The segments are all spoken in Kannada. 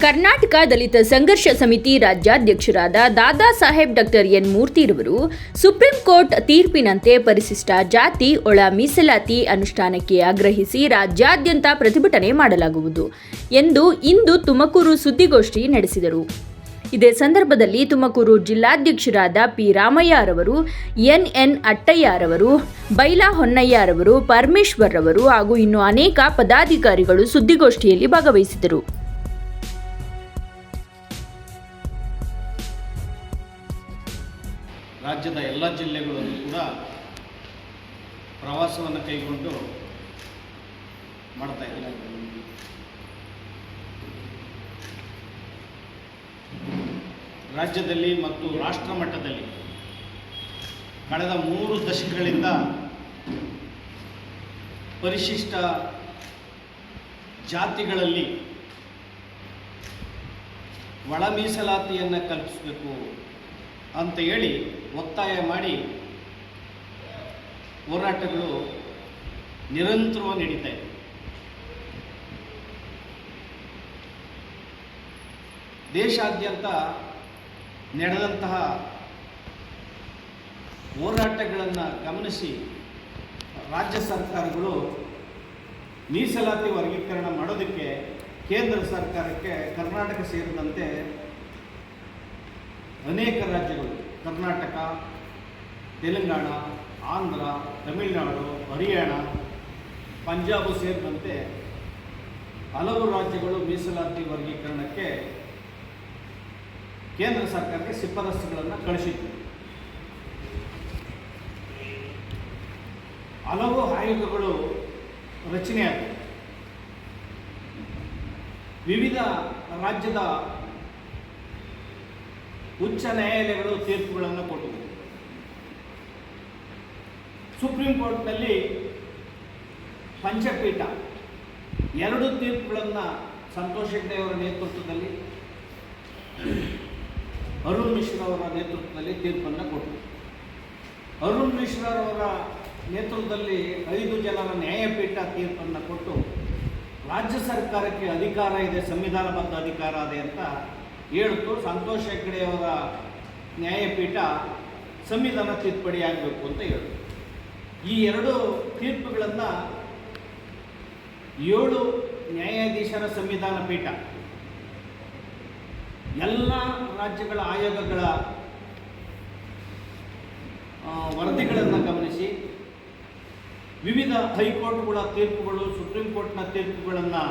ಕರ್ನಾಟಕ ದಲಿತ ಸಂಘರ್ಷ ಸಮಿತಿ ರಾಜ್ಯಾಧ್ಯಕ್ಷರಾದ ದಾದಾ ಸಾಹೇಬ್ ಡಾಕ್ಟರ್ ಎನ್ ಮೂರ್ತಿರವರು ಸುಪ್ರೀಂ ಕೋರ್ಟ್ ತೀರ್ಪಿನಂತೆ ಪರಿಶಿಷ್ಟ ಜಾತಿ ಒಳ ಮೀಸಲಾತಿ ಅನುಷ್ಠಾನಕ್ಕೆ ಆಗ್ರಹಿಸಿ ರಾಜ್ಯಾದ್ಯಂತ ಪ್ರತಿಭಟನೆ ಮಾಡಲಾಗುವುದು ಎಂದು ಇಂದು ತುಮಕೂರು ಸುದ್ದಿಗೋಷ್ಠಿ ನಡೆಸಿದರು. ಇದೇ ಸಂದರ್ಭದಲ್ಲಿ ತುಮಕೂರು ಜಿಲ್ಲಾಧ್ಯಕ್ಷರಾದ ಪಿ ರಾಮಯ್ಯರವರು ಎನ್ ಎನ್ ಅಟ್ಟಯ್ಯರವರು ಬೈಲಾ ಹೊನ್ನಯ್ಯರವರು ಪರಮೇಶ್ವರ್ ರವರು ಹಾಗೂ ಇನ್ನು ಅನೇಕ ಪದಾಧಿಕಾರಿಗಳು ಸುದ್ದಿಗೋಷ್ಠಿಯಲ್ಲಿ ಭಾಗವಹಿಸಿದರು ರಾಜ್ಯದ ಎಲ್ಲ ಜಿಲ್ಲೆಗಳಲ್ಲೂ ಕೂಡ ಪ್ರವಾಸವನ್ನು ಕೈಗೊಂಡು ಮಾಡ್ತಾ ಇದ್ದಾರೆ. ರಾಜ್ಯದಲ್ಲಿ ಮತ್ತು ರಾಷ್ಟ್ರ ಮಟ್ಟದಲ್ಲಿ ಕಳೆದ ಮೂರು ದಶಕಗಳಿಂದ ಪರಿಶಿಷ್ಟ ಜಾತಿಗಳಲ್ಲಿ ಒಳ ಮೀಸಲಾತಿಯನ್ನು ಕಲ್ಪಿಸಬೇಕು ಅಂತ ಹೇಳಿ ಒತ್ತಾಯ ಮಾಡಿ ಹೋರಾಟಗಳು ನಿರಂತರವಾಗಿ ನಡೀತಾ ಇದೆ. ದೇಶಾದ್ಯಂತ ನಡೆದಂತಹ ಹೋರಾಟಗಳನ್ನು ಗಮನಿಸಿ ರಾಜ್ಯ ಸರ್ಕಾರಗಳು ಮೀಸಲಾತಿ ವರ್ಗೀಕರಣ ಮಾಡೋದಕ್ಕೆ ಕೇಂದ್ರ ಸರ್ಕಾರಕ್ಕೆ ಕರ್ನಾಟಕ ಸೇರಿದಂತೆ ಅನೇಕ ರಾಜ್ಯಗಳು ಕರ್ನಾಟಕ, ತೆಲಂಗಾಣ, ಆಂಧ್ರ, ತಮಿಳುನಾಡು, ಹರಿಯಾಣ, ಪಂಜಾಬ್ ಸೇರಿದಂತೆ ಹಲವು ರಾಜ್ಯಗಳು ಮೀಸಲಾತಿ ವರ್ಗೀಕರಣಕ್ಕೆ ಕೇಂದ್ರ ಸರ್ಕಾರಕ್ಕೆ ಶಿಫಾರಸುಗಳನ್ನು ಕಳಿಸಿತ್ತು. ಹಲವು ಆಯೋಗಗಳು ರಚನೆಯಾದವು. ವಿವಿಧ ರಾಜ್ಯದ ಉಚ್ಚ ನ್ಯಾಯಾಲಯಗಳು ತೀರ್ಪುಗಳನ್ನು ಕೊಟ್ಟಿದೆ. ಸುಪ್ರೀಂ ಕೋರ್ಟ್ನಲ್ಲಿ ಪಂಚಪೀಠ ಎರಡು ತೀರ್ಪುಗಳನ್ನು ಸಂತೋಷ್ ಹೆಗ್ಡೆ ಅವರ ನೇತೃತ್ವದಲ್ಲಿ, ಅರುಣ್ ಮಿಶ್ರಾ ಅವರ ನೇತೃತ್ವದಲ್ಲಿ ತೀರ್ಪನ್ನು ಕೊಟ್ಟರು ಅರುಣ್ ಮಿಶ್ರಾ ಅವರ ನೇತೃತ್ವದಲ್ಲಿ ಐದು ಜನರ ನ್ಯಾಯಪೀಠ ತೀರ್ಪನ್ನು ಕೊಟ್ಟು, ರಾಜ್ಯ ಸರ್ಕಾರಕ್ಕೆ ಅಧಿಕಾರ ಇದೆ ಸಂವಿಧಾನಬದ್ಧ ಅಧಿಕಾರ ಇದೆ ಅಂತ ಹೇಳಿತು ಸಂತೋಷ್ ಹೆಗ್ಡೆಯವರ ನ್ಯಾಯಪೀಠ ಸಂವಿಧಾನ ತಿದ್ದುಪಡಿ ಆಗಬೇಕು ಅಂತ ಹೇಳಿದರು ಈ ಎರಡು ತೀರ್ಪುಗಳನ್ನು ಏಳು ನ್ಯಾಯಾಧೀಶರ ಸಂವಿಧಾನ ಪೀಠ, ಎಲ್ಲ ರಾಜ್ಯಗಳ ಆಯೋಗಗಳ ವರದಿಗಳನ್ನು ಗಮನಿಸಿ, ವಿವಿಧ ಹೈಕೋರ್ಟ್ಗಳ ತೀರ್ಪುಗಳು, ಸುಪ್ರೀಂ ಕೋರ್ಟ್ನ ತೀರ್ಪುಗಳನ್ನು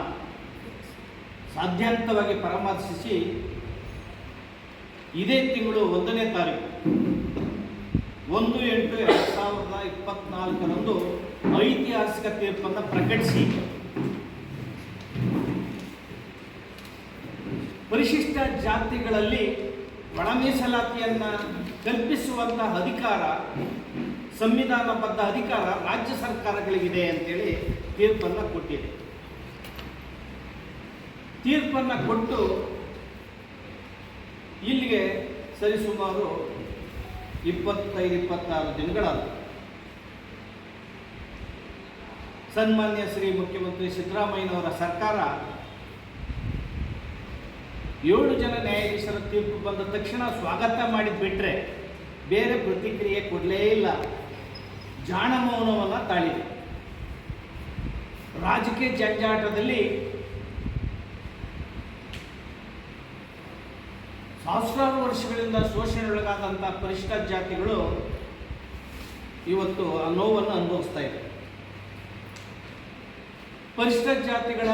ಸಾಧ್ಯಂತವಾಗಿ ಪರಾಮರ್ಶಿಸಿ ಇದೇ ತಿಂಗಳು ಒಂದನೇ ತಾರೀಕು. ಒಂದು ಎಂಟು ಎರಡು ಸಾವಿರದ ಇಪ್ಪತ್ನಾಲ್ಕರಂದು ಐತಿಹಾಸಿಕ ತೀರ್ಪನ್ನು ಪ್ರಕಟಿಸಿ. ಪರಿಶಿಷ್ಟ ಜಾತಿಗಳಲ್ಲಿ ಒಳ ಮೀಸಲಾತಿಯನ್ನ ಕಲ್ಪಿಸುವಂತಹ ಅಧಿಕಾರ, ಸಂವಿಧಾನಬದ್ಧ ಅಧಿಕಾರ ರಾಜ್ಯ ಸರ್ಕಾರಗಳಿಗಿದೆ ಅಂತೇಳಿ ತೀರ್ಪನ್ನು ಕೊಟ್ಟಿದೆ. ತೀರ್ಪನ್ನು ಕೊಟ್ಟು ಇಲ್ಲಿಗೆ ಸರಿಸುಮಾರು ಇಪ್ಪತ್ತೈದು, ಇಪ್ಪತ್ತಾರು ದಿನಗಳಾದ ಸನ್ಮಾನ್ಯ ಶ್ರೀ ಮುಖ್ಯಮಂತ್ರಿ ಸಿದ್ದರಾಮಯ್ಯನವರ ಸರ್ಕಾರ ಏಳು ಜನ ನ್ಯಾಯಾಧೀಶರ ತೀರ್ಪು ಬಂದ ತಕ್ಷಣ ಸ್ವಾಗತ ಮಾಡಿದ್ ಬಿಟ್ಟರೆ ಬೇರೆ ಪ್ರತಿಕ್ರಿಯೆ ಕೊಡಲೇ ಇಲ್ಲ. ಜಾಣ ಮೌನವನ್ನು ತಾಳಿದೆ. ರಾಜಕೀಯ ಜಂಜಾಟದಲ್ಲಿ ಸಹಸ್ರಾರು ವರ್ಷಗಳಿಂದ ಶೋಷಣೆಗೊಳಗಾದಂಥ ಪರಿಷ್ಠ ಜಾತಿಗಳು ಇವತ್ತು ಆ ನೋವನ್ನು ಅನುಭವಿಸ್ತಾ ಇದೆ ಪರಿಷ್ಠ ಜಾತಿಗಳ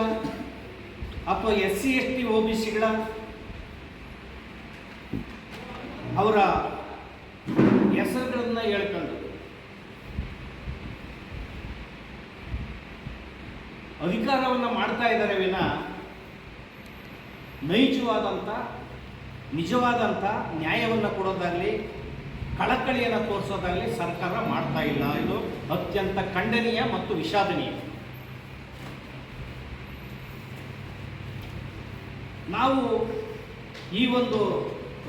ಅಥವಾ S C, S T, O B ಸಿಗಳ ಅವರ ಹೆಸರುಗಳನ್ನು ಹೇಳ್ಕೊಂಡು. ಅಧಿಕಾರವನ್ನು ಮಾಡ್ತಾ ಇದ್ದಾರೆ ವಿನ ನೈಜವಾದಂಥ ನಿಜವಾದಂಥ ನ್ಯಾಯವನ್ನು ಕೊಡೋದಾಗಲಿ, ಕಳಕಳಿಯನ್ನು ತೋರಿಸೋದಾಗಲಿ ಸರ್ಕಾರ ಮಾಡ್ತಾ ಇಲ್ಲ. ಇದು ಅತ್ಯಂತ ಖಂಡನೀಯ ಮತ್ತು ವಿಷಾದನೀಯ. ನಾವು ಈ ಒಂದು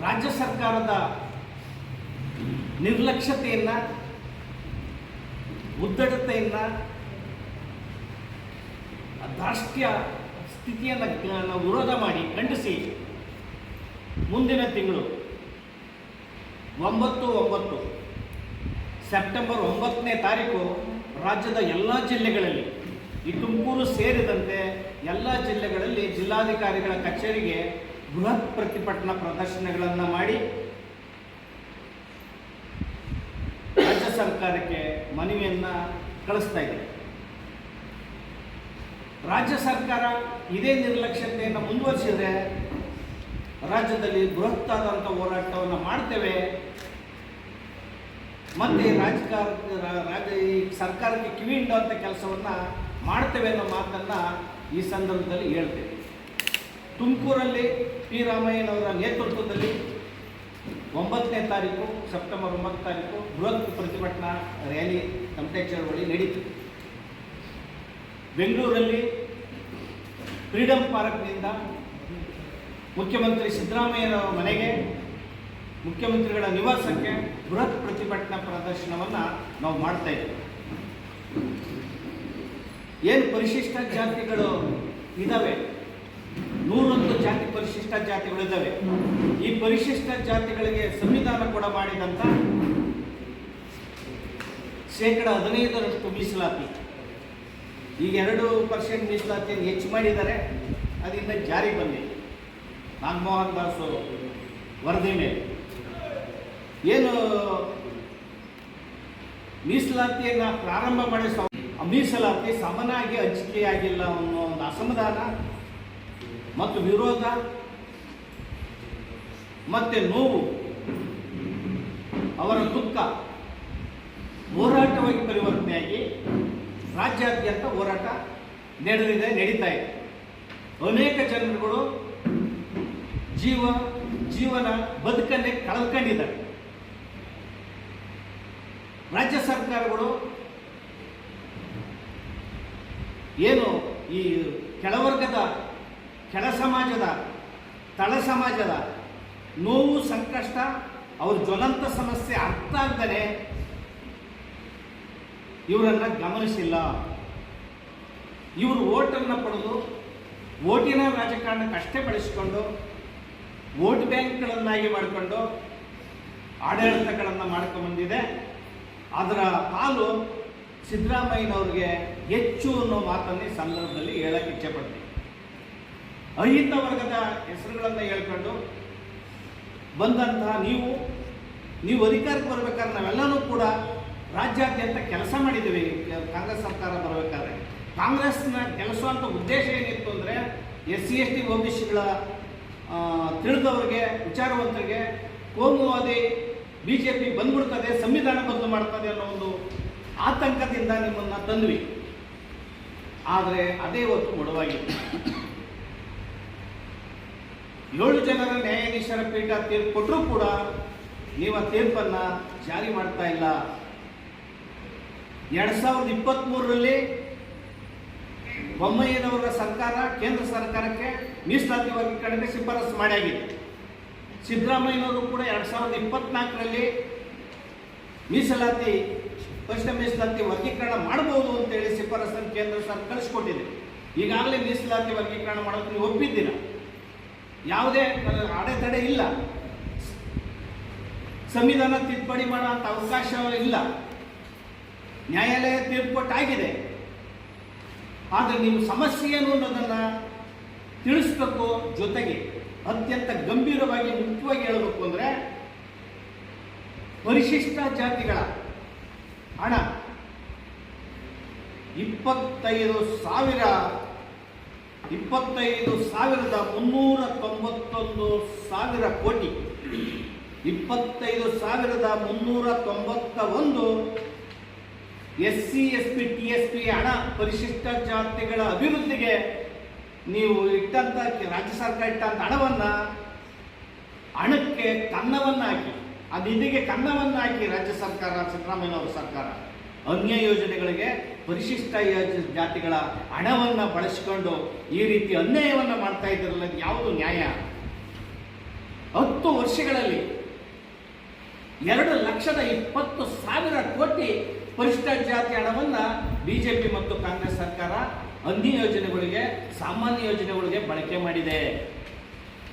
ರಾಜ್ಯ ಸರ್ಕಾರದ ನಿರ್ಲಕ್ಷ್ಯತೆಯನ್ನು ಉದ್ದಡತೆಯನ್ನು ದಾಷ್ಟ್ಯ ಸ್ಥಿತಿಯನ್ನು ನಾವು ವಿರೋಧ ಮಾಡಿ ಖಂಡಿಸಿ. ಮುಂದಿನ ತಿಂಗಳು ಒಂಬತ್ತು ಒಂಬತ್ತು. ಸೆಪ್ಟೆಂಬರ್ ಒಂಬತ್ತನೇ ತಾರೀಕು ರಾಜ್ಯದ ಎಲ್ಲ ಜಿಲ್ಲೆಗಳಲ್ಲಿ ಈ ತುಮಕೂರು ಸೇರಿದಂತೆ ಎಲ್ಲ ಜಿಲ್ಲೆಗಳಲ್ಲಿ ಜಿಲ್ಲಾಧಿಕಾರಿಗಳ ಕಚೇರಿಗೆ ಬೃಹತ್ ಪ್ರತಿಭಟನಾ ಪ್ರದರ್ಶನಗಳನ್ನು ಮಾಡಿ ರಾಜ್ಯ ಸರ್ಕಾರಕ್ಕೆ ಮನವಿಯನ್ನು ಕಳಿಸ್ತಾ ಇದೆ ರಾಜ್ಯ ಸರ್ಕಾರ ಇದೇ ನಿರ್ಲಕ್ಷ್ಯತೆಯನ್ನು ಮುಂದುವರಿಸಿದರೆ ರಾಜ್ಯದಲ್ಲಿ ಬೃಹತ್ತಾದಂಥ ಹೋರಾಟವನ್ನು ಮಾಡ್ತೇವೆ. ಮತ್ತೆ ರಾಜಕಾರ ರಾಜ ರಾಜ್ಯ ಈ ಸರ್ಕಾರಕ್ಕೆ ಕಿವಿ ಹಿಂಡುವಂಥ ಕೆಲಸವನ್ನು ಮಾಡ್ತೇವೆ ಅನ್ನೋ ಮಾತನ್ನು ಈ ಸಂದರ್ಭದಲ್ಲಿ ಹೇಳ್ತೇವೆ ತುಮಕೂರಲ್ಲಿ ಪಿ ರಾಮಯ್ಯನವರ ನೇತೃತ್ವದಲ್ಲಿ ಒಂಬತ್ತನೇ ತಾರೀಕು, ಸೆಪ್ಟೆಂಬರ್ ಒಂಬತ್ತು ತಾರೀಕು ಬೃಹತ್ ಪ್ರತಿಭಟನಾ ರ್ಯಾಲಿ ತಮಟೆ ಚಳವಳಿ ನಡೀತದೆ ಬೆಂಗಳೂರಲ್ಲಿ ಫ್ರೀಡಂ ಪಾರ್ಕ್ನಿಂದ ಮುಖ್ಯಮಂತ್ರಿ ಸಿದ್ದರಾಮಯ್ಯನವರ ಮನೆಗೆ, ಮುಖ್ಯಮಂತ್ರಿಗಳ ನಿವಾಸಕ್ಕೆ ಬೃಹತ್ ಪ್ರತಿಭಟನಾ ಪ್ರದರ್ಶನವನ್ನು ನಾವು ಮಾಡ್ತಾ ಇದ್ದೀವಿ ಏನು ಪರಿಶಿಷ್ಟ ಜಾತಿಗಳು ಇದ್ದಾವೆ ನೂರೊಂದು ಜಾತಿ ಪರಿಶಿಷ್ಟ ಜಾತಿಗಳು ಇದ್ದಾವೆ ಈ ಪರಿಶಿಷ್ಟ ಜಾತಿಗಳಿಗೆ ಸಂವಿಧಾನ ಕೂಡ ಮಾಡಿದಂಥ ಶೇಕಡ ಹದಿನೈದರಷ್ಟು ಮೀಸಲಾತಿ. ಈಗ ಎರಡು ಪರ್ಸೆಂಟ್ ಮೀಸಲಾತಿಯನ್ನು ಹೆಚ್ಚು ಮಾಡಿದ್ದಾರೆ. ಅದರಿಂದ ಜಾರಿ ಬಂದಿದೆ. ನಾಗಮೋಹನ್ ದಾಸ್ ವರದಿ ಮೇಲೆ ಏನು ಮೀಸಲಾತಿಯನ್ನು ಪ್ರಾರಂಭ ಮಾಡಿ ಮೀಸಲಾತಿ ಸಮನಾಗಿ ಹಂಚಿಕೆಯಾಗಿಲ್ಲ ಅನ್ನೋ ಒಂದು ಅಸಮಾಧಾನ ಮತ್ತು ವಿರೋಧ ಮತ್ತೆ ನೋವು ಅವರ ದುಃಖ ಹೋರಾಟವಾಗಿ ಪರಿವರ್ತನೆಯಾಗಿ ರಾಜ್ಯಾದ್ಯಂತ ಹೋರಾಟ ನಡೆದಿದೆ, ನಡೀತಾ ಇದೆ. ಅನೇಕ ಜನರುಗಳು ಜೀವ, ಜೀವನ ಬದುಕನ್ನೇ ಕಳ್ಕೊಂಡಿದ್ದಾರೆ. ರಾಜ್ಯ ಸರ್ಕಾರಗಳು ಏನು ಈ ಕೆಳವರ್ಗದ, ಕೆಳ ಸಮಾಜದ, ತಳ ಸಮಾಜದ ನೋವು, ಸಂಕಷ್ಟ, ಅವ್ರ ಜ್ವಲಂತ ಸಮಸ್ಯೆ ಅರ್ಥ ಆಗ್ತಾನೆ ಇವರನ್ನ ಗಮನಿಸಿಲ್ಲ. ಇವರು ಓಟನ್ನು ಪಡೆದು ಓಟಿನ ರಾಜಕಾರಣಕ್ಕೆ ಅಷ್ಟೇ ಬಳಸಿಕೊಂಡು ವೋಟ್ ಬ್ಯಾಂಕ್ಗಳನ್ನಾಗಿ ಮಾಡಿಕೊಂಡು ಆಡಳಿತಗಳನ್ನು ಮಾಡ್ಕೊಂಡ್ಬಂದಿದೆ ಅದರ ಪಾಲು ಸಿದ್ದರಾಮಯ್ಯನವ್ರಿಗೆ ಹೆಚ್ಚು ಅನ್ನೋ ಮಾತನ್ನು ಈ ಸಂದರ್ಭದಲ್ಲಿ ಹೇಳಕ್ಕೆ ಇಚ್ಛೆಪಡ್ತೀನಿ. ಅಹಿತ ವರ್ಗದ ಹೆಸರುಗಳನ್ನು ಹೇಳ್ಕೊಂಡು ಬಂದಂತಹ ನೀವು ನೀವು ಅಧಿಕಾರಕ್ಕೆ ಬರಬೇಕಾದ್ರೆ ನಾವೆಲ್ಲರೂ ಕೂಡ ರಾಜ್ಯಾದ್ಯಂತ ಕೆಲಸ ಮಾಡಿದ್ದೀವಿ. ಕಾಂಗ್ರೆಸ್ ಸರ್ಕಾರ ಬರಬೇಕಾದ್ರೆ. ಕಾಂಗ್ರೆಸ್ನ ಅಂತ ಉದ್ದೇಶ ಏನಿತ್ತು ಅಂದರೆ S C S T O B ಸಿಗಳ ತಿಳಿದವರಿಗೆ, ವಿಚಾರವಂತರಿಗೆ ಕೋಮುವಾದಿ ಬಿ ಜೆ ಪಿ ಬಂದ್ಬಿಡ್ತದೆ, ಸಂವಿಧಾನ ಬದಲು ಮಾಡ್ತದೆ ಅನ್ನೋ ಒಂದು ಆತಂಕದಿಂದ ನಿಮ್ಮನ್ನು ತಂದ್ವಿ. ಆದರೆ ಅದೇ ಹೊತ್ತು ಮುಡವಾಗಿದೆ ಏಳು ಜನರ ನ್ಯಾಯಾಧೀಶರ ಪೀಠ ತೀರ್ಪು ಕೊಟ್ಟರೂ ಕೂಡ ನೀವು ಆ ತೀರ್ಪನ್ನು ಜಾರಿ ಮಾಡ್ತಾ ಇಲ್ಲ. ಎರಡ್ ಸಾವಿರದ ಇಪ್ಪತ್ತ್ಮೂರರಲ್ಲಿ ಬೊಮ್ಮಯ್ಯನವರ ಸರ್ಕಾರ ಕೇಂದ್ರ ಸರ್ಕಾರಕ್ಕೆ ಮೀಸಲಾತಿ ವರ್ಗೀಕರಣಕ್ಕೆ ಶಿಫಾರಸು ಮಾಡಿಯಾಗಿದೆ. ಸಿದ್ದರಾಮಯ್ಯನವರು ಕೂಡ ಎರಡು ಸಾವಿರದ ಇಪ್ಪತ್ನಾಲ್ಕರಲ್ಲಿ ಮೀಸಲಾತಿ ಪರಿಷ್ಠ ಮೀಸಲಾತಿ ವರ್ಗೀಕರಣ ಮಾಡಬಹುದು ಅಂತೇಳಿ ಶಿಫಾರಸನ್ನು ಕೇಂದ್ರ ಸರ್ಕಾರ ಕಳಿಸ್ಕೊಟ್ಟಿದೆ. ಈಗಾಗಲೇ ಮೀಸಲಾತಿ ವರ್ಗೀಕರಣ ಮಾಡೋಕ್ಕೆ ನೀವು ಒಪ್ಪಿದ್ದೀರ? ಯಾವುದೇ ಅಡೆತಡೆ ಇಲ್ಲ. ಸಂವಿಧಾನ ತಿದ್ದುಪಡಿ ಮಾಡೋ ಅಂಥ ಅವಕಾಶ ಇಲ್ಲ. ನ್ಯಾಯಾಲಯ ತೀರ್ಪು ಕೊಟ್ಟಾಗಿದೆ. ಆದರೆ ನೀವು ಸಮಸ್ಯೆ ಏನು ಅನ್ನೋದನ್ನು ತಿಳಿಸ್ಬೇಕು ಜೊತೆಗೆ ಅತ್ಯಂತ ಗಂಭೀರವಾಗಿ ಮುಖ್ಯವಾಗಿ ಹೇಳಬೇಕು ಅಂದರೆ ಪರಿಶಿಷ್ಟ ಜಾತಿಗಳ ಹಣ. ಇಪ್ಪತ್ತೈದು ಸಾವಿರ, ಇಪ್ಪತ್ತೈದು ಸಾವಿರದ ಮುನ್ನೂರ ತೊಂಬತ್ತೊಂದು ಸಾವಿರ ಕೋಟಿ. ಇಪ್ಪತ್ತೈದು ಸಾವಿರದ ಮುನ್ನೂರ ತೊಂಬತ್ತ ಒಂದು S C S P T S P ಹಣ ಪರಿಶಿಷ್ಟ ಜಾತಿಗಳ ಅಭಿವೃದ್ಧಿಗೆ ನೀವು ಇಟ್ಟಂತ ರಾಜ್ಯ ಸರ್ಕಾರ ಇಟ್ಟಂತ ಹಣವನ್ನು ಹಣಕ್ಕೆ ಕನ್ನವನ್ನು ಹಾಕಿ ಆ ರಾಜ್ಯ ಸರ್ಕಾರ, ಸಿದ್ದರಾಮಯ್ಯನವರ ಸರ್ಕಾರ ಅನ್ಯ ಯೋಜನೆಗಳಿಗೆ ಪರಿಶಿಷ್ಟ ಜಾತಿಗಳ ಹಣವನ್ನು ಬಳಸಿಕೊಂಡು ಈ ರೀತಿ ಅನ್ಯಾಯವನ್ನು ಮಾಡ್ತಾ ಇದ್ರಲ್ಲ ಯಾವುದು ನ್ಯಾಯ? ಹತ್ತು ವರ್ಷಗಳಲ್ಲಿ ಎರಡು ಲಕ್ಷದ ಇಪ್ಪತ್ತು ಸಾವಿರ ಕೋಟಿ ಪರಿಶಿಷ್ಟ ಜಾತಿ ಹಣವನ್ನು ಬಿ ಜೆ ಪಿ ಮತ್ತು ಕಾಂಗ್ರೆಸ್ ಸರ್ಕಾರ ಅನ್ಯ ಯೋಜನೆಗಳಿಗೆ, ಸಾಮಾನ್ಯ ಯೋಜನೆಗಳಿಗೆ ಬಳಕೆ ಮಾಡಿದೆ.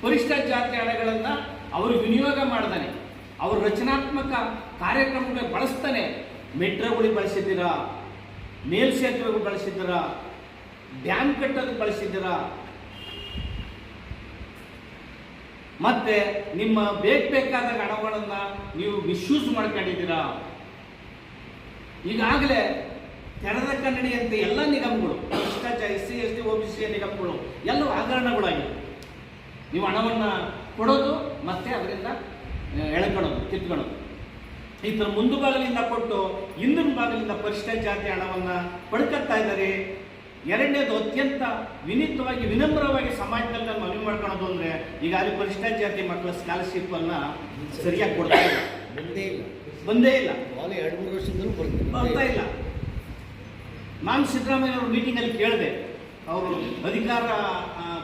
ಪರಿಷ್ಠ ಜಾತಿ ಹಣಗಳನ್ನು ಅವರು ವಿನಿಯೋಗ ಮಾಡ್ದಾನೆ. ಅವರು ರಚನಾತ್ಮಕ ಕಾರ್ಯಕ್ರಮಗಳಿಗೆ ಬಳಸ್ತಾನೆ. ಮೆಟ್ರೋಗಳಿಗೆ ಬಳಸಿದ್ದೀರಾ ಮೇಲ್ಸೇತುವೆಗಳು ಬಳಸಿದ್ದೀರಾ ಡ್ಯಾಮ್ ಕಟ್ಟೋದಕ್ಕೆ ಬಳಸಿದ್ದೀರಾ. ಮತ್ತೆ ನಿಮ್ಮ ಬೇಕು ಬೇಕಾದ ಹಣಗಳನ್ನು ನೀವು ಮಿಸ್ಯೂಸ್ ಮಾಡ್ಕೊಂಡಿದ್ದೀರಾ? ಈಗಾಗಲೇ ತೆರೆದ ಕನ್ನಡಿಯಂತೆ ಎಲ್ಲ ನಿಗಮಗಳು, ಭ್ರಷ್ಟಾಚಾರ S C S T O B C ನಿಗಮಗಳು ಎಲ್ಲ ಹಗರಣಗಳಾಗಿವೆ. ನೀವು ಹಣವನ್ನು ಕೊಡೋದು ಮತ್ತೆ ಅದರಿಂದ ಎಳ್ಕೊಳ್ಳೋದು, ಕಿತ್ಕೊಳ್ಳೋದು. ಈ ಥರ ಮುಂದು ಭಾಗದಿಂದ ಕೊಟ್ಟು ಹಿಂದಿನ ಭಾಗದಿಂದ ಪರಿಷ್ಠ ಜಾತಿ ಹಣವನ್ನು ಪಡ್ಕೊಳ್ತಾ ಇದ್ದಾರೆ, ಎರಡನೇದು ಅತ್ಯಂತ ವಿನೀತವಾಗಿ, ವಿನಮ್ರವಾಗಿ ಸಮಾಜದಲ್ಲಿ ನಾನು ಮನವಿ ಮಾಡ್ಕೊಳೋದು ಅಂದರೆ, ಈಗ ಅಲ್ಲಿ ಪರಿಷ್ಠ ಜಾತಿ ಮಕ್ಕಳ ಸ್ಕಾಲರ್ಶಿಪ್ಪನ್ನು ಸರಿಯಾಗಿ ಕೊಡ್ತಾ ಇಲ್ಲ. ಬಂದೇ ಇಲ್ಲ. ಎರಡು ಮೂರು ವರ್ಷದಿಂದಲೂ ಬರ್ತಾ ಇಲ್ಲ. ನಾನು ಸಿದ್ದರಾಮಯ್ಯ ಮೀಟಿಂಗ್ ಮೀಟಿಂಗಲ್ಲಿ ಕೇಳಿದೆ. ಅವರು ಅಧಿಕಾರ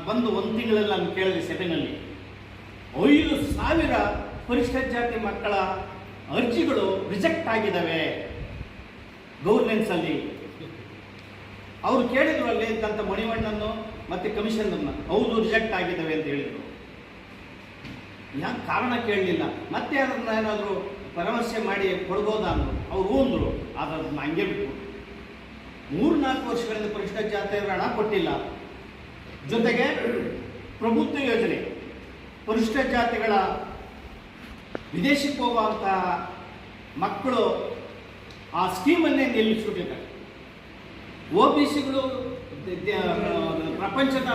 ಬಂದು ಒಂದು ತಿಂಗಳಲ್ಲಿ ನಾನು ಕೇಳಿದೆ ಸಭೆಯಲ್ಲಿ ಐದು ಸಾವಿರ ಪರಿಷ್ಠ ಜಾತಿ ಮಕ್ಕಳ ಅರ್ಜಿಗಳು ರಿಜೆಕ್ಟ್ ಆಗಿದ್ದಾವೆ ಗೌರ್ಮೆಂಟ್ಸಲ್ಲಿ ಅವರು ಕೇಳಿದ್ರು ಅಲ್ಲಿ ಇದ್ದಂಥ ಮಣಿವಣ್ಣನ್ನು ಮತ್ತೆ ಕಮಿಷನ್ನನ್ನು ಹೌದು ರಿಜೆಕ್ಟ್ ಆಗಿದ್ದಾವೆ ಅಂತ ಹೇಳಿದರು. ಯಾಕೆ ಕಾರಣ ಕೇಳಲಿಲ್ಲ. ಮತ್ತೆ ಅದನ್ನ ಏನಾದರೂ ಪರಾಮರ್ಶೆ ಮಾಡಿ ಕೊಡ್ಬೋದಾ ಅಂದರು ಅವ್ರು ಅಂದರು. ಆದ್ರೆ ಅದನ್ನ ಹಂಗೆ ಬಿಟ್ಟು ಮೂರು ನಾಲ್ಕು ವರ್ಷಗಳಿಂದ ಪರಿಷ್ಠ ಜಾತಿಯ ಹಣ ಕೊಟ್ಟಿಲ್ಲ. ಜೊತೆಗೆ ಪ್ರಭುತ್ವ ಯೋಜನೆ. ಪರಿಷ್ಠ ಜಾತಿಗಳ ವಿದೇಶಕ್ಕೆ ಹೋಗುವಂತಹ ಮಕ್ಕಳು ಆ ಸ್ಕೀಮನ್ನೇ ನಿಲ್ಲಿಸ್ಬಿಟ್ಟಿದ್ದಾರೆ. ಒ ಬಿ ಸಿಗಳು ಪ್ರಪಂಚದ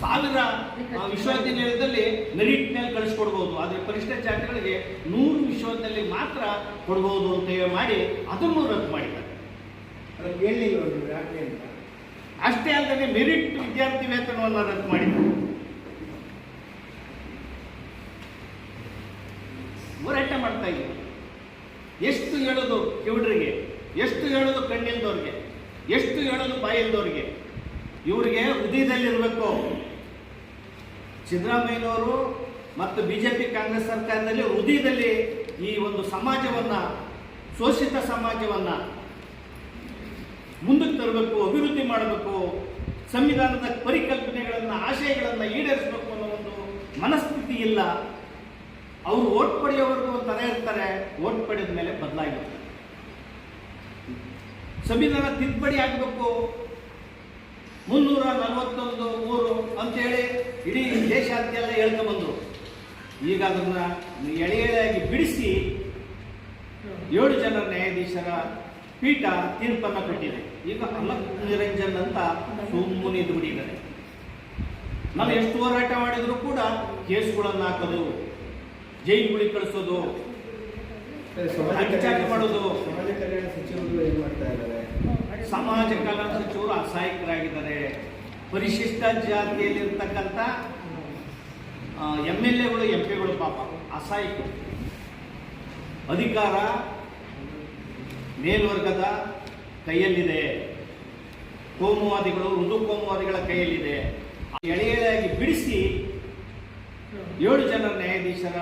ಸಾವಿರ ಆ, ವಿಶ್ವವಿದ್ಯಾನಿಲಯದಲ್ಲಿ ಮೆರಿಟ್ ಮೇಲೆ ಕಳಿಸ್ಕೊಡ್ಬೋದು. ಆದರೆ ಪರಿಷ್ಠ ಜಾತಿಗಳಿಗೆ ನೂರು ವಿಶ್ವವಿದ್ಯಾಲಯ ಮಾತ್ರ ಕೊಡ್ಬೋದು ಅಂತ ಹೇಳಿ ಮಾಡಿ ಅದನ್ನು ರದ್ದು ಮಾಡಿದ್ದಾರೆ. ಅಷ್ಟೇ ಅಲ್ಲದೆ ಮೆರಿಟ್ ವಿದ್ಯಾರ್ಥಿ ವೇತನವನ್ನು ರದ್ದು ಮಾಡಿದ್ದಾರೆ. ಹೋರಾಟ ಮಾಡ್ತಾ ಇದ್ದೀವಿ ಎಷ್ಟು ಹೇಳೋದು ಕಿವುಡ್ರಿಗೆ ಎಷ್ಟು ಹೇಳೋದು ಕಣ್ಣಿಲ್ದವ್ರಿಗೆ ಎಷ್ಟು ಹೇಳೋದು ಬಾಯಿಲ್ದವ್ರಿಗೆ ಇವರಿಗೆ ಹೃದಯದಲ್ಲಿರಬೇಕು ಸಿದ್ದರಾಮಯ್ಯನವರು ಮತ್ತು ಬಿ ಜೆ ಪಿ ಕಾಂಗ್ರೆಸ್ ಸರ್ಕಾರದಲ್ಲಿ ಹೃದಯದಲ್ಲಿ ಈ ಒಂದು ಸಮಾಜವನ್ನು, ಶೋಷಿತ ಸಮಾಜವನ್ನು ಮುಂದಕ್ಕೆ ತರಬೇಕು, ಅಭಿವೃದ್ಧಿ ಮಾಡಬೇಕು, ಸಂವಿಧಾನದ ಪರಿಕಲ್ಪನೆಗಳನ್ನು, ಆಶಯಗಳನ್ನು ಈಡೇರಿಸಬೇಕು ಅನ್ನೋ ಒಂದು ಮನಸ್ಥಿತಿ ಇಲ್ಲ. ಅವರು ಓಟ್ ಪಡೆಯೋವರೆಗೂ ತಲೆ ಇರ್ತಾರೆ ಓಟ್ ಪಡೆದ ಮೇಲೆ ಬದಲಾಗಿರ್ತಾರೆ ಸಂವಿಧಾನ ತಿದ್ದುಪಡಿ ಆಗಬೇಕು. ಮುನ್ನೂರ ನಲವತ್ತೊಂದು ಮೂರು ಅಂತೇಳಿ ಇಡೀ ದೇಶಾದ್ಯೆಲ್ಲ ಬಂದರು. ಈಗ ಅದನ್ನ ಎಳೆ ಎಳೆಯಾಗಿ ಬಿಡಿಸಿ ಏಳು ಜನ ನ್ಯಾಯಾಧೀಶರ ಪೀಠ ತೀರ್ಪನ್ನ ಕೊಟ್ಟಿದೆ. ಈಗ ಅಲಕ್ ನಿರಂಜನ್ ಅಂತ ಸುಮ್ಮನೆ ಇದು ಬಿಟ್ಟಿದ್ದಾರೆ. ನಾವು ಎಷ್ಟು ಹೋರಾಟ ಮಾಡಿದ್ರು ಕೂಡ ಕೇಸ್ಗಳನ್ನು ಹಾಕೋದು ಜೈಲುಗಳಿಗೆ ಕಳಿಸೋದು ಮಾಡೋದು. ಸಮಾಜ ಕಲ್ಯಾಣ ಸಚಿವರು ಏನ್ ಮಾಡ್ತಾ ಇದ್ದಾರೆ? ಸಮಾಜ ಕಲ್ಯಾಣ ಸಚಿವರು ಅಸಹಾಯಕರಾಗಿದ್ದಾರೆ. ಪರಿಶಿಷ್ಟ ಜಾತಿಯಲ್ಲಿರ್ತಕ್ಕಂಥ ಎಂ ಎಲ್ ಎಗಳು, ಎಂ ಪಿಗಳು ಪಾಪ ಅಸಹಾಯಕರು. ಅಧಿಕಾರ ಮೇಲ್ವರ್ಗದ ಕೈಯಲ್ಲಿದೆ. ಕೋಮುವಾದಿಗಳು ಮೃದು ಕೋಮುವಾದಿಗಳ ಕೈಯಲ್ಲಿದೆ. ಎಳೆ ಎಳೆಯಾಗಿ ಬಿಡಿಸಿ ಏಳು ಜನ ನ್ಯಾಯಾಧೀಶರ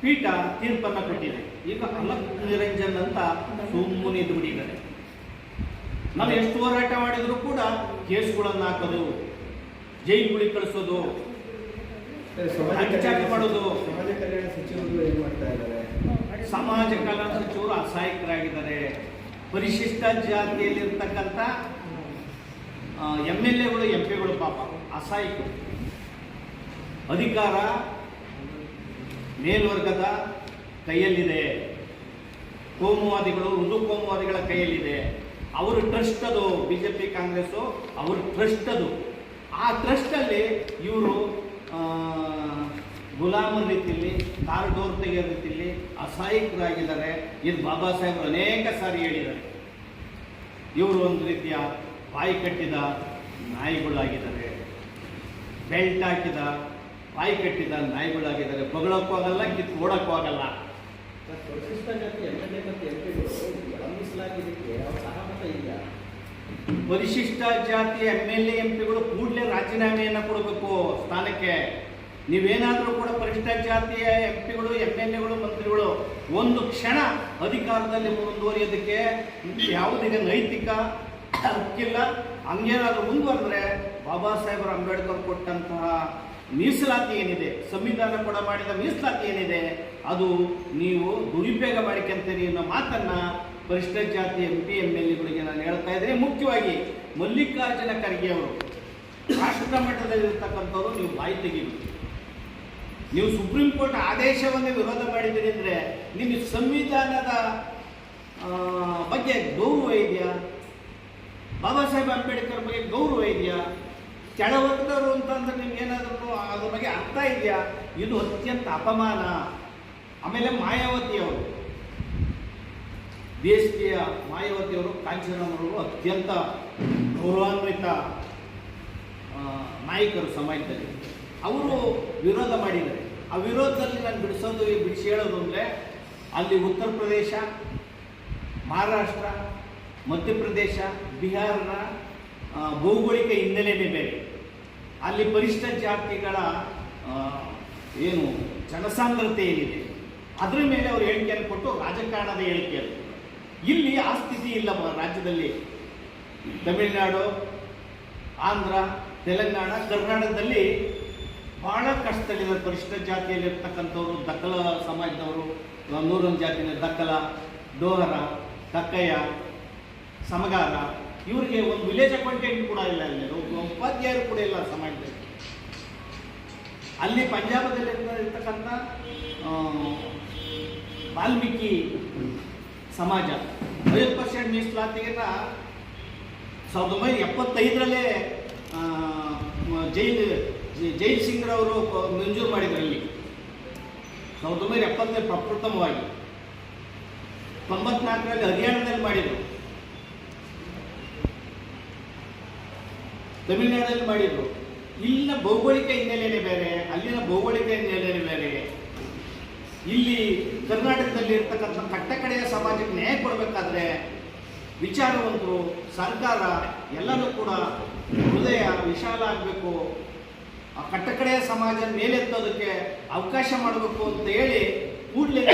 ಪೀಠ ತೀರ್ಪನ್ನು ಕೊಟ್ಟಿದೆ. ಈಗ ಅಲಕ್ ನಿರಂಜನ್ ಅಂತ ಸುಮ್ಮನೆ ಬಿಟ್ಟಿದ್ದಾರೆ. ನಾವು ಎಷ್ಟು ಹೋರಾಟ ಮಾಡಿದ್ರು ಕೂಡ ಕೇಸ್ಗಳನ್ನು ಹಾಕೋದು ಜೈಲುಗಳಿಗೆ ಕಳಿಸೋದು ಮಾಡೋದು. ಸಮಾಜ ಕಲ್ಯಾಣ ಸಚಿವರು ಸಮಾಜ ಕಲ್ಯಾಣ ಅಸಹಾಯಕರಾಗಿದ್ದಾರೆ. ಪರಿಶಿಷ್ಟ ಜಾತಿಯಲ್ಲಿರ್ತಕ್ಕಂಥ ಎಂ ಎಲ್ ಎಗಳು ಎಂ ಪಿಗಳು ಪಾಪ ಅಸಹಾಯಕರು. ಅಧಿಕಾರ ಮೇಲ್ವರ್ಗದ ಕೈಯಲ್ಲಿದೆ. ಕೋಮುವಾದಿಗಳು ಮೃದು ಕೋಮುವಾದಿಗಳ ಕೈಯಲ್ಲಿದೆ. ಅವರು ಟ್ರಸ್ಟ್ ಅದು ಬಿ ಜೆ ಪಿ ಕಾಂಗ್ರೆಸ್ಸು, ಅವ್ರ ಟ್ರಸ್ಟ್ ಅದು ಆ ಟ್ರಸ್ಟಲ್ಲಿ ಇವರು ಗುಲಾಮರ ರೀತಿಯಲ್ಲಿ ಕಾರಿಡೋರ್ ತೆಗೆಯೋ ರೀತಿಯಲ್ಲಿ ಅಸಹಾಯಕರಾಗಿದ್ದಾರೆ. ಇದು ಬಾಬಾ ಸಾಹೇಬರು ಅನೇಕ ಸಾರಿ ಹೇಳಿದ್ದಾರೆ. ಇವರು ಒಂದು ರೀತಿಯ ಬಾಯಿ ಕಟ್ಟಿದ ನಾಯಿಗಳಾಗಿದ್ದಾರೆ. ಬೆಲ್ಟ್ ಹಾಕಿದ ಬಾಯಿ ಕಟ್ಟಿದ ನಾಯಿಗಳಾಗಿದ್ದಾರೆ. ಬಗಳಕ್ಕೂ ಆಗಲ್ಲ ಕಿತ್ತು ಓಡಕ್ಕೂ ಆಗಲ್ಲ ಪರಿಶಿಷ್ಟ ಜಾತಿ ಎಂ ಎಲ್ ಎ ಮತ್ತು ಎಂ ಪಿಗಳು ಮೀಸಲಾಗಿದ್ದಕ್ಕೆ ಅವ್ರ ಸಹಮತ ಇಲ್ಲ ಪರಿಶಿಷ್ಟ ಜಾತಿ ಎಂ ಎಲ್ ಎ, ಎಂ ಪಿಗಳು ಕೂಡಲೇ ರಾಜೀನಾಮೆಯನ್ನು ಕೊಡಬೇಕು ಸ್ಥಾನಕ್ಕೆ. ನೀವೇನಾದರೂ ಕೂಡ ಪರಿಶಿಷ್ಟ ಜಾತಿಯ ಎಂ ಪಿಗಳು ಎಂ ಎಲ್ ಎಗಳು, ಮಂತ್ರಿಗಳು ಒಂದು ಕ್ಷಣ ಅಧಿಕಾರದಲ್ಲಿ ಮುಂದುವರಿಯೋದಕ್ಕೆ ಯಾವುದೇ ನೈತಿಕ ಹಕ್ಕಿಲ್ಲ. ಹಂಗೇನಾದರೂ ಮುಂದುವರೆದ್ರೆ ಬಾಬಾ ಸಾಹೇಬರ ಅಂಬೇಡ್ಕರ್ ಕೊಟ್ಟಂತಹ ಮೀಸಲಾತಿ ಏನಿದೆ, ಸಂವಿಧಾನ ಕೂಡ ಮಾಡಿದ ಮೀಸಲಾತಿ ಏನಿದೆ, ಅದು ನೀವು ದುರುಪಯೋಗ ಮಾಡಿಕೊಂತೀರಿ ಅನ್ನೋ ಮಾತನ್ನ ಪರಿಷ್ಠ ಜಾತಿ ಎಂ ಪಿ ಎಂ ಎಲ್ ಎಗಳಿಗೆ ನಾನು ಹೇಳ್ತಾ ಇದ್ದೀನಿ. ಮುಖ್ಯವಾಗಿ ಮಲ್ಲಿಕಾರ್ಜುನ ಖರ್ಗೆ ಅವರು, ರಾಷ್ಟ್ರ ಮಟ್ಟದಲ್ಲಿರ್ತಕ್ಕಂಥವ್ರು ನೀವು ಬಾಯಿ ತೆಗಿಬೇಕು. ನೀವು ಸುಪ್ರೀಂ ಕೋರ್ಟ್ ಆದೇಶವನ್ನು ವಿರೋಧ ಮಾಡಿದ್ದೀರಿ ಅಂದರೆ ನಿಮ್ಮ ಸಂವಿಧಾನದ ಬಗ್ಗೆ ಗೌರವ ಇದೆಯಾ? ಬಾಬಾ ಸಾಹೇಬ್ ಅಂಬೇಡ್ಕರ್ ಬಗ್ಗೆ ಗೌರವ ಇದೆಯಾ? ಕೆಳವರ್ಗದವರು ಅಂತಂದ್ರೆ ನಿಮ್ಗೆ ಏನಾದರೂ ಅದ್ರ ಬಗ್ಗೆ ಅರ್ಥ ಇದೆಯಾ? ಇದು ಅತ್ಯಂತ ಅಪಮಾನ. ಆಮೇಲೆ ಮಾಯಾವತಿಯವರು ದೇಶೀಯ ಮಾಯಾವತಿಯವರು ಕಾಂಚನವರು ಅತ್ಯಂತ ಗೌರವಾನ್ವಿತ ನಾಯಕರು ಸಮಾಜದಲ್ಲಿ. ಅವರು ವಿರೋಧ ಮಾಡಿದ್ದಾರೆ. ಆ ವಿರೋಧದಲ್ಲಿ ನಾನು ಬಿಡಿಸೋದು ಬಿಡಿಸಿ ಹೇಳೋದು ಅಂದರೆ ಅಲ್ಲಿ ಉತ್ತರ ಪ್ರದೇಶ, ಮಹಾರಾಷ್ಟ್ರ, ಮಧ್ಯಪ್ರದೇಶ ಬಿಹಾರದ ಭೌಗೋಳಿಕ ಹಿನ್ನೆಲೆನೇ ಬೇರೆ. ಅಲ್ಲಿ ಪರಿಷ್ಠ ಜಾತಿಗಳ ಏನು ಜನಸಾಂದ್ರತೆ ಏನಿದೆ, ಅದರ ಮೇಲೆ ಅವರು ಹೇಳಿಕೆಯನ್ನು ಕೊಟ್ಟು ರಾಜಕಾರಣದ ಹೇಳಿಕೆ ಅದು ಇಲ್ಲಿ ಆ ಸ್ಥಿತಿ ಇಲ್ಲ ರಾಜ್ಯದಲ್ಲಿ. ತಮಿಳುನಾಡು, ಆಂಧ್ರ, ತೆಲಂಗಾಣ, ಕರ್ನಾಟಕದಲ್ಲಿ ಬಹಳ ಕಷ್ಟದಲ್ಲಿದ್ದಾರೆ ಪರಿಷ್ಠ ಜಾತಿಯಲ್ಲಿರ್ತಕ್ಕಂಥವ್ರು ದಕ್ಕಲ ಸಮಾಜದವರು, ನೂರೊಂದು ಜಾತಿನ ದಕ್ಕಲ ಡೋಹರ ದಕ್ಕಯ್ಯ ಸಮಗಾರ, ಇವರಿಗೆ ಒಂದು ವಿಲೇಜ್ ಅಕೌಂಟೆಂಟ್ ಕೂಡ ಇಲ್ಲ ಅಲ್ಲಿ ಉಪಾಧ್ಯಾಯ ಉಪಾಧ್ಯಾಯರು ಕೂಡ ಇಲ್ಲ ಸಮಾಜದಲ್ಲಿ. ಅಲ್ಲಿ ಪಂಜಾಬದಲ್ಲಿ ಇರ್ತಕ್ಕಂಥ ವಾಲ್ಮೀಕಿ ಸಮಾಜ. ಐವತ್ತು ಪರ್ಸೆಂಟ್ ಮೀಸಲಾತಿಗೆಲ್ಲ ಸಾವಿರದ ಒಂಬೈನೂರ ಎಪ್ಪತ್ತೈದರಲ್ಲೇ ಜೈಲ್ ಜೈಲ್ ಸಿಂಗ್ರವರು ಮಂಜೂರು ಮಾಡಿದ್ರು ಅಲ್ಲಿ ಸಾವಿರದ ಒಂಬೈನೂರ ಎಪ್ಪತ್ತೈದು ಪ್ರಪ್ರಥಮವಾಗಿ. ತೊಂಬತ್ನಾಲ್ಕರಲ್ಲಿ ಹರಿಯಾಣದಲ್ಲಿ ಮಾಡಿದರು. ತಮಿಳುನಾಡಲ್ಲಿ ಮಾಡಿದರು. ಇಲ್ಲಿನ ಭೌಗೋಳಿಕ ಹಿನ್ನೆಲೆಯೇ ಬೇರೆ, ಅಲ್ಲಿನ ಭೌಗೋಳಿಕ ಹಿನ್ನೆಲೆಯೇ ಬೇರೆ. ಇಲ್ಲಿ ಕರ್ನಾಟಕದಲ್ಲಿ ಇರ್ತಕ್ಕಂಥ ಕಟ್ಟಕಡೆಯ ಸಮಾಜಕ್ಕೆ ನ್ಯಾಯ ಕೊಡಬೇಕಾದ್ರೆ ವಿಚಾರವಂತರು ಸರ್ಕಾರ ಎಲ್ಲರೂ ಕೂಡ ಹೃದಯ ವಿಶಾಲ ಆಗಬೇಕು. ಆ ಕಟ್ಟಕಡೆಯ ಸಮಾಜ ಮೇಲೆತ್ತೋದಕ್ಕೆ ಅವಕಾಶ ಮಾಡಬೇಕು ಅಂತ ಹೇಳಿ ಕೂಡಲೇ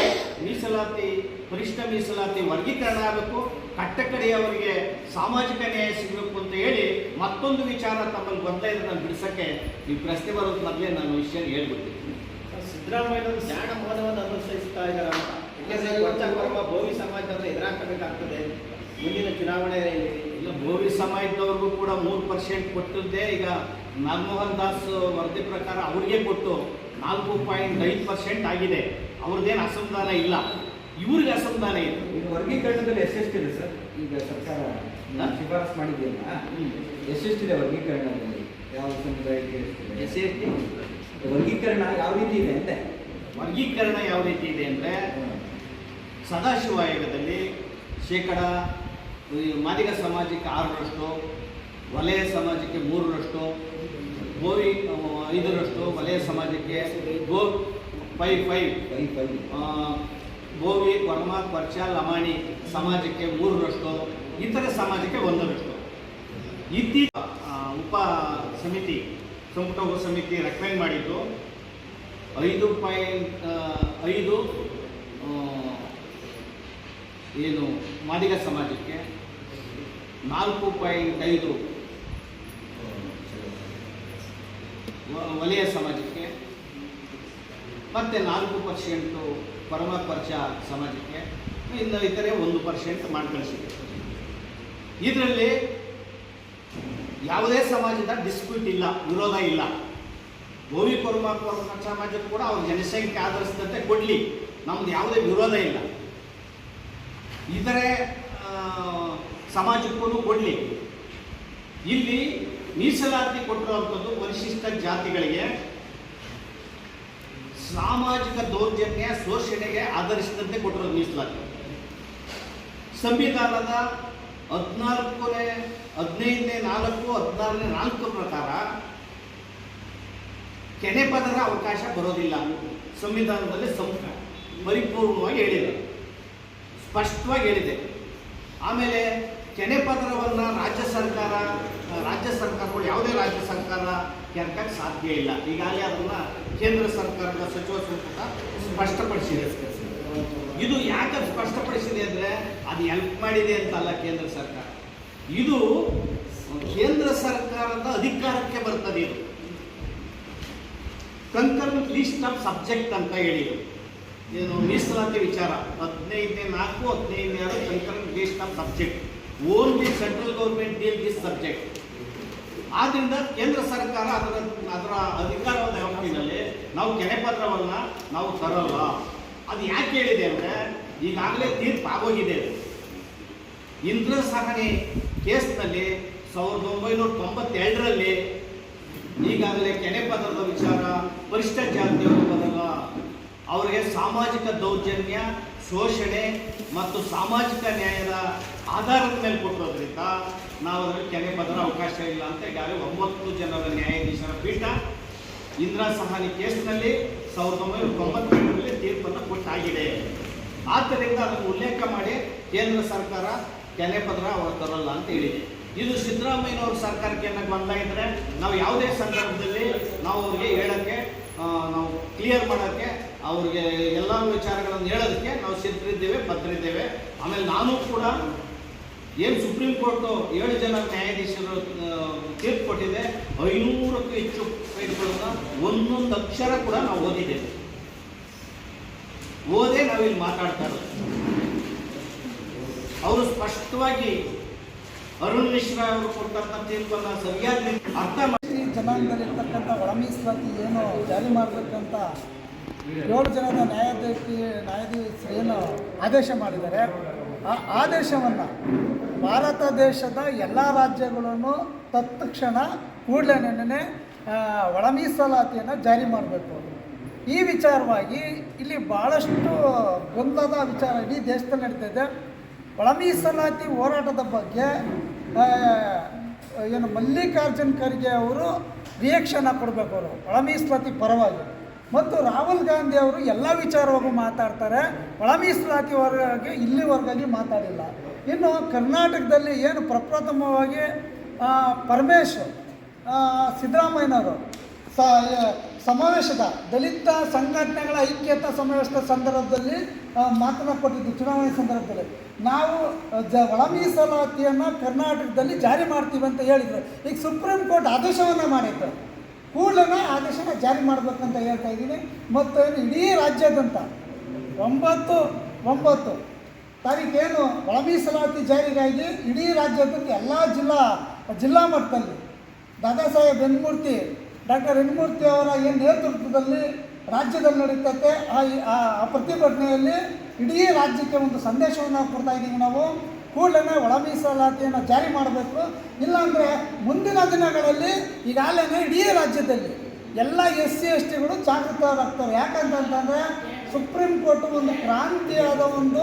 ಮೀಸಲಾತಿ, ಪರಿಷ್ಠ ಮೀಸಲಾತಿ ವರ್ಗೀಕರಣ ಆಗಬೇಕು. ಕಟ್ಟಕಡೆಯವರಿಗೆ ಸಾಮಾಜಿಕ ನ್ಯಾಯ ಸಿಗಬೇಕು ಅಂತ ಹೇಳಿ ಮತ್ತೊಂದು ವಿಚಾರ ತಮ್ಮಲ್ಲಿ ಬರ್ತಾ ಇದ್ರೆ ನಾನು ಬಿಡಿಸೋಕ್ಕೆ ನೀವು ಪ್ರಶ್ನೆ ಬರೋದು ಮೊದಲೇ ನಾನು ವಿಷಯ ಹೇಳ್ಬಿಡ್ತೀನಿ. ಸಿದ್ದರಾಮಯ್ಯನವರು ಜ್ಞಾನ ಮೌನವನ್ನು ಅನುಸರಿಸ್ತಾ ಇದ್ದಾರೆ ಅಂತ. ಯಾಕೆಂದ್ರೆ ಕೊಂಚ ಭೋವಿ ಸಮಾಜದವರು ಎದುರಾಗಬೇಕಾಗ್ತದೆ ಮುಂದಿನ ಚುನಾವಣೆ ಇಲ್ಲ. ಭೋವಿ ಸಮಾಜದವ್ರಿಗೂ ಕೂಡ ಮೂರು ಪರ್ಸೆಂಟ್ ಕೊಟ್ಟಿದ್ದೆ ಈಗ ನಾಗಮೋಹನ್ ದಾಸ್ ವರದಿ ಪ್ರಕಾರ ಅವ್ರಿಗೆ ಕೊಟ್ಟು ನಾಲ್ಕು ಪಾಯಿಂಟ್ ಐದು ಪರ್ಸೆಂಟ್ ಆಗಿದೆ. ಅವ್ರದ್ದೇನು ಅಸಮಾಧಾನ ಇಲ್ಲ. ಇವ್ರಿಗೆ ಅಸಮಾಧಾನ ಇದೆ ಈಗ ವರ್ಗೀಕರಣದಲ್ಲಿ ಎಷ್ಟೆಷ್ಟಿದೆ ಸರ್. ಈಗ ಸರ್ಕಾರ ನಾನು ಶಿಫಾರಸ್ ಮಾಡಿದೆಯಲ್ಲ ಎಷ್ಟೆಷ್ಟಿದೆ ವರ್ಗೀಕರಣದಲ್ಲಿ. ಯಾವ ಸಮುದಾಯಕ್ಕೆ ಎಷ್ಟಿದೆ ಎಸ್ ಟಿ ವರ್ಗೀಕರಣ ಯಾವ ರೀತಿ ಇದೆ ಅಂತೆ? ವರ್ಗೀಕರಣ ಯಾವ ರೀತಿ ಇದೆ ಅಂದರೆ ಸದಾಶಿವ ಆಯೋಗದಲ್ಲಿ ಶೇಕಡ ಮಾದಿಗ ಸಮಾಜಕ್ಕೆ ಆರರಷ್ಟು ವಲಯ ಸಮಾಜಕ್ಕೆ ಮೂರರಷ್ಟು ಗೋವಿ ಐದರಷ್ಟು ವಲಯ ಸಮಾಜಕ್ಕೆ ಗೋ ಫೈ ಫೈವ್ ಫೈ ಫೈ ಆ, ಗೋವಿ ವರ್ಮ ಪರ್ಚ ಲಮಾಣಿ ಸಮಾಜಕ್ಕೆ ಮೂರರಷ್ಟು ಇತರ ಸಮಾಜಕ್ಕೆ ಒಂದರಷ್ಟು. ಇತ್ತೀಚ ಉಪ ಸಮಿತಿ ಸಂಪುಟ ಉಪ ಸಮಿತಿ ರೆಕಮೆಂಡ್ ಮಾಡಿದ್ದು ಐದು ಪಾಯಿಂಟ್ ಐದು ಏನು ಮಾದಿಗ ಸಮಾಜಕ್ಕೆ ನಾಲ್ಕು ಪಾಯಿಂಟ್ ಐದು ವಲಯ ಸಮಾಜಕ್ಕೆ ಮತ್ತು ನಾಲ್ಕು ಪರ್ಸೆಂಟು ಪರಮ ಪರ್ಚ ಸಮಾಜಕ್ಕೆ ಇನ್ನು ಇತರೆ ಒಂದು ಪರ್ಸೆಂಟ್ ಮಾಡಿ ಕಳಿಸಿದೆ ಇದರಲ್ಲಿ ಯಾವುದೇ ಸಮಾಜದ ಡಿಸ್ಪ್ಯೂಟ್ ಇಲ್ಲ, ವಿರೋಧ ಇಲ್ಲ. ಗೋವಿ ಕುರುಮ ಕುರುಮ ಸಮಾಜಕ್ಕೆ ಕೂಡ ಅವ್ರ ಜನಸಂಖ್ಯೆ ಆಧರಿಸಿದಂತೆ ಕೊಡಲಿ. ನಮ್ದು ಯಾವುದೇ ವಿರೋಧ ಇಲ್ಲ. ಇತರೆ ಸಮಾಜಕ್ಕೂ ಕೊಡಲಿ. ಇಲ್ಲಿ ಮೀಸಲಾತಿ ಕೊಟ್ಟಿರುವಂಥದ್ದು ಪರಿಶಿಷ್ಟ ಜಾತಿಗಳಿಗೆ. ಸಾಮಾಜಿಕ ದೌರ್ಜನ್ಯ ಶೋಷಣೆಗೆ ಆಧರಿಸಿದಂತೆ ಕೊಟ್ಟಿರೋದು ಮೀಸಲಾತಿ. ಸಂವಿಧಾನದ ಹದಿನಾಲ್ಕನೇ ಹದಿನೈದನೇ ನಾಲ್ಕು, ಹದಿನಾರನೇ ನಾಲ್ಕು ಪ್ರಕಾರ ಕೆನೆ ಪದರ ಅವಕಾಶ ಬರೋದಿಲ್ಲ. ಸಂವಿಧಾನದಲ್ಲಿ ಸಂ ಪರಿಪೂರ್ಣವಾಗಿ ಹೇಳಿದೆ ಸ್ಪಷ್ಟವಾಗಿ ಹೇಳಿದೆ. ಆಮೇಲೆ ಕೆನೆ ಪದರವನ್ನು ರಾಜ್ಯ ಸರ್ಕಾರ, ರಾಜ್ಯ ಸರ್ಕಾರಗಳು ಯಾವುದೇ ರಾಜ್ಯ ಸರ್ಕಾರ ಕೆರ್ಕಕ್ಕೆ ಸಾಧ್ಯ ಇಲ್ಲ. ಈಗಾಗಲೇ ಅದನ್ನು ಕೇಂದ್ರ ಸರ್ಕಾರದ ಸಚಿವ ಸಂಪುಟ ಸ್ಪಷ್ಟಪಡಿಸಿದೆ. ಇದು ಯಾಕೆ ಸ್ಪಷ್ಟಪಡಿಸಿದೆ ಅಂದರೆ ಅದು ಹೆಲ್ಪ್ ಮಾಡಿದೆ ಅಂತಲ್ಲ ಕೇಂದ್ರ ಸರ್ಕಾರ. ಇದು ಕೇಂದ್ರ ಸರ್ಕಾರದ ಅಧಿಕಾರಕ್ಕೆ ಬರ್ತದೆ ಇದು. ಕಂಕರ್ನ್ ಲಿಸ್ಟ್ ಆಫ್ ಸಬ್ಜೆಕ್ಟ್ ಅಂತ ಹೇಳಿ ಏನು ಮೀಸಲಾತಿ ವಿಚಾರ. ಹದಿನೈದನೇ ನಾಲ್ಕು, ಹದಿನೈದನೇ ಆರು concurrent list of subject. Only central government deal this subject. ಆದ್ರಿಂದ ಕೇಂದ್ರ ಸರ್ಕಾರ ಅದರ ಅದರ ಅಧಿಕಾರದ ವ್ಯಾಪ್ತಿನಲ್ಲಿ ನಾವು ಕೆನೆಪತ್ರವನ್ನ ನಾವು ತರಲ್ಲ. ಅದು ಯಾಕೆ ಹೇಳಿದೆ ಅಂದ್ರೆ ಈಗಾಗಲೇ ತೀರ್ಪು ಆಗೋಗಿದೆ. ಇಂದ್ರ ಸಹನೆ ಕೇಸ್ನಲ್ಲಿ ಸಾವಿರದ ಒಂಬೈನೂರ ತೊಂಬತ್ತೆರಡರಲ್ಲಿ ಈಗಾಗಲೇ ಕೆನೆ ಪದರದ ವಿಚಾರ ಪರಿಷ್ಠ ಜಾತಿಯವರು ಬದಲ ಅವರಿಗೆ ಸಾಮಾಜಿಕ ದೌರ್ಜನ್ಯ, ಶೋಷಣೆ ಮತ್ತು ಸಾಮಾಜಿಕ ನ್ಯಾಯದ ಆಧಾರದ ಮೇಲೆ ಕೊಟ್ಟಿರೋದ್ರಿಂದ ನಾವು ಅದರಲ್ಲಿ ಕೆನೆ ಪದರ ಅವಕಾಶ ಇಲ್ಲ ಅಂತ ಈಗಾಗಲೇ ಒಂಬತ್ತು ಜನರ ನ್ಯಾಯಾಧೀಶರ ಪೀಠ ಇಂದಿರಾ ಸಹಾನಿ ಕೇಸ್ನಲ್ಲಿ ಸಾವಿರದ ಒಂಬೈನೂರ ತೊಂಬತ್ತೆರಡರಲ್ಲಿ ತೀರ್ಪನ್ನು ಕೊಟ್ಟಾಗಿದೆ. ಆದ್ದರಿಂದ ಅದನ್ನು ಉಲ್ಲೇಖ ಮಾಡಿ ಕೇಂದ್ರ ಸರ್ಕಾರ ಕೆನೆ ಪತ್ರ ಅವರು ತರಲ್ಲ ಅಂತ ಹೇಳಿದೆ. ಇದು ಸಿದ್ದರಾಮಯ್ಯನವ್ರ ಸರ್ಕಾರಕ್ಕೆ ಏನಾಗ ಬಂದಾಗಿದ್ರೆ ನಾವು ಯಾವುದೇ ಸಂದರ್ಭದಲ್ಲಿ ನಾವು ಅವ್ರಿಗೆ ಹೇಳಕ್ಕೆ ನಾವು ಕ್ಲಿಯರ್ ಮಾಡೋಕ್ಕೆ, ಅವ್ರಿಗೆ ಎಲ್ಲ ವಿಚಾರಗಳನ್ನು ಹೇಳೋದಕ್ಕೆ ನಾವು ಸಿದ್ಧರಿದ್ದೇವೆ, ಬದ್ಧರಿದ್ದೇವೆ. ಆಮೇಲೆ ನಾನು ಕೂಡ ಏನು ಸುಪ್ರೀಂ ಕೋರ್ಟು ಏಳು ಜನ ನ್ಯಾಯಾಧೀಶರು ತೀರ್ಪು ಕೊಟ್ಟಿದೆ, ಐನೂರಕ್ಕೂ ಹೆಚ್ಚು ಫೈಲ್ಗಳನ್ನು ಒಂದೊಂದು ಅಕ್ಷರ ಕೂಡ ನಾವು ಓದಿದ್ದೇವೆ. ಓದೇ ನಾವಿಲ್ಲಿ ಮಾತಾಡ್ತಾ ಇರೋದು. ಸ್ಪಷ್ಟವಾಗಿ ಅರುಣ್ ಮಿಶ್ರಾ ಅವರು ಕೊಟ್ಟಂತ ತೀರ್ಪನ್ನ ಸರಿಯಾಗಿ ಅರ್ಥ ಮಾಡಿ ಜನಾಂಗದಲ್ಲಿರ್ತಕ್ಕಂಥ ಒಳ ಮೀಸಲಾತಿ ಏನು ಜಾರಿ ಮಾಡಬೇಕಂತ ಏಳು ಜನದ ನ್ಯಾಯಾಧೀಶಿ ನ್ಯಾಯಾಧೀಶ ಏನು ಆದೇಶ ಮಾಡಿದ್ದಾರೆ. ಆ ಆದೇಶವನ್ನು ಭಾರತ ದೇಶದ ಎಲ್ಲ ರಾಜ್ಯಗಳನ್ನು ತತ್ಕ್ಷಣ ಕೂಡಲೇ ಒಳ ಮೀಸಲಾತಿಯನ್ನು ಜಾರಿ ಮಾಡಬೇಕು. ಈ ವಿಚಾರವಾಗಿ ಇಲ್ಲಿ ಭಾಳಷ್ಟು ಗೊಂದಲದ ವಿಚಾರ ಇಡೀ ದೇಶದಲ್ಲಿ ನಡೀತಿದೆ ಒಳ ಮೀಸಲಾತಿ ಹೋರಾಟದ ಬಗ್ಗೆ ಏನು ಮಲ್ಲಿಕಾರ್ಜುನ್ ಖರ್ಗೆ ಅವರು ರಿಯಾಕ್ಷನ್ ಕೊಡಬೇಕು ಅವರು. ಒಳ ಮೀಸಲಾತಿ ಪರವಾಗಿ. ಮತ್ತು ರಾಹುಲ್ ಗಾಂಧಿ ಅವರು ಎಲ್ಲ ವಿಚಾರವಾಗೂ ಮಾತಾಡ್ತಾರೆ. ಒಳ ಮೀಸಲಾತಿ ವರ್ಗವಾಗಿ ಇಲ್ಲಿವರೆಗಾಗಿ ಮಾತಾಡಿಲ್ಲ. ಇನ್ನು ಕರ್ನಾಟಕದಲ್ಲಿ ಏನು ಪ್ರಪ್ರಥಮವಾಗಿ ಪರಮೇಶ್ ಸಿದ್ದರಾಮಯ್ಯನವರು, ಸ ಸಮಾವೇಶದ ದಲಿತ ಸಂಘಟನೆಗಳ ಐಕ್ಯತಾ ಸಮಾವೇಶದ ಸಂದರ್ಭದಲ್ಲಿ ಮಾತನಾಡಿಕೊಟ್ಟಿದ್ದು ಚುನಾವಣೆ ಸಂದರ್ಭದಲ್ಲಿ. ನಾವು ಜ ಒಳ ಮೀಸಲಾತಿಯನ್ನು ಕರ್ನಾಟಕದಲ್ಲಿ ಜಾರಿ ಮಾಡ್ತೀವಿ ಅಂತ ಹೇಳಿದರು. ಈಗ ಸುಪ್ರೀಂ ಕೋರ್ಟ್ ಆದೇಶವನ್ನು ಮಾಡಿತ್ತು ಕೂಡಲೇ ಆದೇಶನ ಜಾರಿ ಮಾಡಬೇಕಂತ ಹೇಳ್ತಾ ಇದ್ದೀನಿ. ಮತ್ತು ಇಡೀ ರಾಜ್ಯಾದ್ಯಂತ ಒಂಬತ್ತು ಒಂಬತ್ತು ತಾರೀಕೇನು ಒಳ ಮೀಸಲಾತಿ ಜಾರಿಗಾಗಿ ಇಡೀ ರಾಜ್ಯಾದ್ಯಂತ ಎಲ್ಲ ಜಿಲ್ಲಾ ಜಿಲ್ಲಾ ಮಟ್ಟದಲ್ಲಿ ದಾದಾ ಸಾಹೇಬ್ ಎನ್ಮೂರ್ತಿ ಡಾಕ್ಟರ್ ಎನ್ಮೂರ್ತಿ ಅವರ ಏನು ನೇತೃತ್ವದಲ್ಲಿ ರಾಜ್ಯದಲ್ಲಿ ನಡೀತೈತೆ, ಆ ಪ್ರತಿಭಟನೆಯಲ್ಲಿ ಇಡೀ ರಾಜ್ಯಕ್ಕೆ ಒಂದು ಸಂದೇಶವನ್ನು ಕೊಡ್ತಾ ಇದ್ದೀವಿ ನಾವು. ಕೂಡಲೇ ಒಳ ಮೀಸಲಾತಿಯನ್ನು ಜಾರಿ ಮಾಡಬೇಕು. ಇಲ್ಲಾಂದರೆ ಮುಂದಿನ ದಿನಗಳಲ್ಲಿ ಈಗಾಗಲೇ ಇಡೀ ರಾಜ್ಯದಲ್ಲಿ ಎಲ್ಲ ಎಸ್ ಸಿ ಎಸ್ ಟಿಗಳು ಜಾಗೃತರಾಗ್ತವೆ ಯಾಕಂತಂತಂದರೆ ಸುಪ್ರೀಂ ಕೋರ್ಟ್ ಒಂದು ಕ್ರಾಂತಿಯಾದ ಒಂದು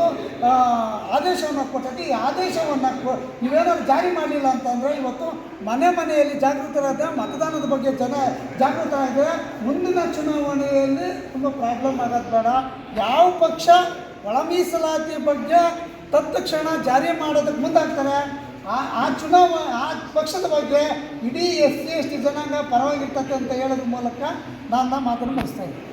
ಆದೇಶವನ್ನು ಕೊಟ್ಟೈತಿ. ಈ ಆದೇಶವನ್ನು ನೀವೇನಾದ್ರು ಜಾರಿ ಮಾಡಲಿಲ್ಲ ಅಂತಂದರೆ ಇವತ್ತು ಮನೆ ಮನೆಯಲ್ಲಿ ಜಾಗೃತರಾದ ಮತದಾನದ ಬಗ್ಗೆ ಜನ ಜಾಗೃತರಾದರೆ ಮುಂದಿನ ಚುನಾವಣೆಯಲ್ಲಿ ತುಂಬ ಪ್ರಾಬ್ಲಮ್ ಆಗೋದು ಬೇಡ. ಯಾವ ಪಕ್ಷ ಒಳ ಮೀಸಲಾತಿ ಬಗ್ಗೆ ತತ್ಕ್ಷಣ ಜಾರಿ ಮಾಡೋದಕ್ಕೆ ಮುಂದಾಗ್ತಾರೆ. ಆ ಆ ಚುನಾವಣೆ ಆ ಪಕ್ಷದ ಬಗ್ಗೆ ಇಡೀ ಎಸ್ ಸಿ, ಎಸ್ ಟಿ ಜನಾಂಗ ಪರವಾಗಿರ್ತದೆ ಅಂತ ಹೇಳೋದ್ರ ಮೂಲಕ ನಾನು ಮಾತನ್ನು ಮುಗಿಸ್ತಾ ಇದ್ದೀನಿ.